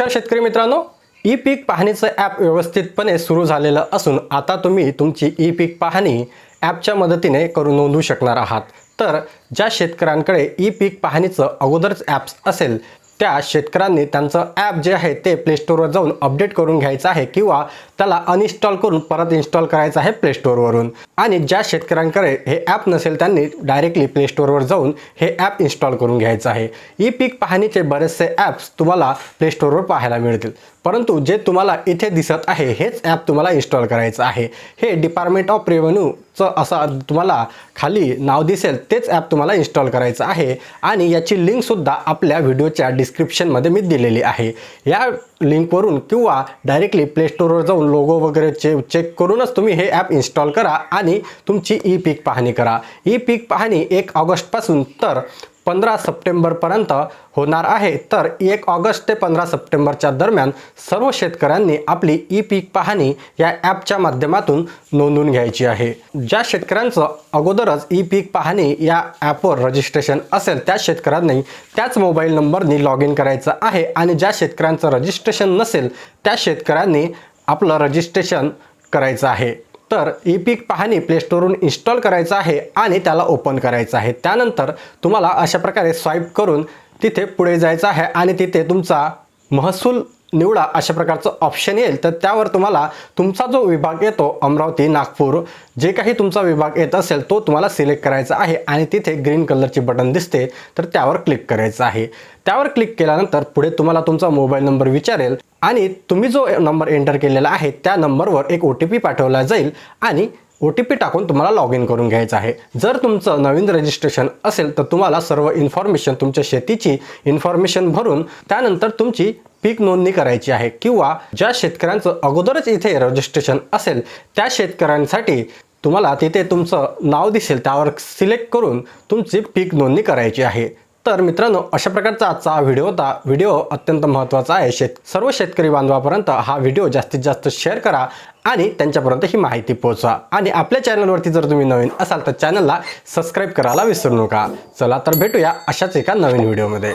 नमस्कार शेतकरी मित्रांनो. ई पीक पाहणीचं ॲप व्यवस्थितपणे सुरू झालेलं असून आता तुम्ही तुमची ई पीक पाहणी ॲपच्या मदतीने करून नोंदवू शकणार आहात. तर ज्या शेतकऱ्यांकडे ई पीक पाहणीचं अगोदरच ॲप्स असेल त्या शेतकऱ्यांनी त्यांचं ॲप जे आहे ते प्लेस्टोरवर जाऊन अपडेट करून घ्यायचं आहे किंवा त्याला अनइन्स्टॉल करून परत इन्स्टॉल करायचं आहे प्लेस्टोरवरून आणि ज्या शेतकऱ्यांकडे हे ॲप नसेल त्यांनी डायरेक्टली प्लेस्टोरवर जाऊन हे ॲप इन्स्टॉल करून घ्यायचं आहे. ई पीक पाहणीचे बरेचसे ॲप्स तुम्हाला प्लेस्टोरवर पाहायला मिळतील. परंतु जे तुम्हाला इथे दिसत आहे हेच ॲप तुम्हाला इन्स्टॉल करायचं आहे. हे डिपार्टमेंट ऑफ रेव्हन्यूचं असं तुम्हाला खाली नाव दिसेल तेच ॲप तुम्हाला इन्स्टॉल करायचं आहे. आणि याची लिंकसुद्धा आपल्या व्हिडिओच्या डिस्क्रिप्शनमध्ये मी दिलेली आहे. या लिंकवरून किंवा डायरेक्टली प्लेस्टोरवर जाऊन लोगो वगैरे चे चेक करूनच तुम्ही हे ॲप इन्स्टॉल करा आणि तुमची ई पीक पाहणी करा. ई पीक पाहणी एक ऑगस्टपासून तर पंधरा सप्टेंबरपर्यंत होणार आहे. तर एक ऑगस्ट ते पंधरा सप्टेंबरच्या दरम्यान सर्व शेतकऱ्यांनी आपली ई पीक पाहणी या ॲपच्या माध्यमातून नोंदवून घ्यायची आहे. ज्या शेतकऱ्यांचं अगोदरच ई पीक पाहणी या ॲपवर रजिस्ट्रेशन असेल त्या शेतकऱ्यांनी त्याच मोबाईल नंबरनी लॉग इन करायचं आहे आणि ज्या शेतकऱ्यांचं रजिस्ट्रेशन नसेल त्या शेतकऱ्यांनी आपलं रजिस्ट्रेशन करायचं आहे. तर ई पीक पाहणी प्लेस्टोरवरून इन्स्टॉल करायचं आहे आणि त्याला ओपन करायचं आहे. त्यानंतर तुम्हाला अशा प्रकारे स्वाईप करून तिथे पुढे जायचं आहे आणि तिथे तुमचा महसूल निवडा अशा प्रकारचं ऑप्शन येईल. तर त्यावर तुम्हाला तुमचा जो विभाग येतो अमरावती नागपूर जे काही तुमचा विभाग येत असेल तो तुम्हाला सिलेक्ट करायचा आहे आणि तिथे ग्रीन कलरची बटन दिसते तर त्यावर क्लिक करायचं आहे. त्यावर क्लिक केल्यानंतर पुढे तुम्हाला तुमचा मोबाईल नंबर विचारेल आणि तुम्ही जो नंबर एंटर केलेला आहे त्या नंबरवर एक ओ टी पी पाठवला जाईल आणि ओ टी पी टाकून तुम्हाला लॉग इन करून घ्यायचं आहे. जर तुमचं नवीन रजिस्ट्रेशन असेल तर तुम्हाला सर्व इन्फॉर्मेशन तुमच्या शेतीची इन्फॉर्मेशन भरून त्यानंतर तुमची पीक नोंदणी करायची आहे. किंवा ज्या शेतकऱ्यांचं अगोदरच इथे रजिस्ट्रेशन असेल त्या शेतकऱ्यांसाठी तुम्हाला तिथे तुमचं नाव दिसेल त्यावर सिलेक्ट करून तुमची पीक नोंदणी करायची आहे. तर मित्रांनो अशा प्रकारचा आजचा हा व्हिडिओ होता. व्हिडिओ अत्यंत महत्त्वाचा आहे. शेत सर्व शेतकरी बांधवापर्यंत हा व्हिडिओ जास्तीत जास्त शेअर करा आणि त्यांच्यापर्यंत ही माहिती पोहोचवा. आणि आपल्या चॅनलवरती जर तुम्ही नवीन असाल तर चॅनलला सबस्क्राईब करायला विसरू नका. चला तर भेटूया अशाच एका नवीन व्हिडिओमध्ये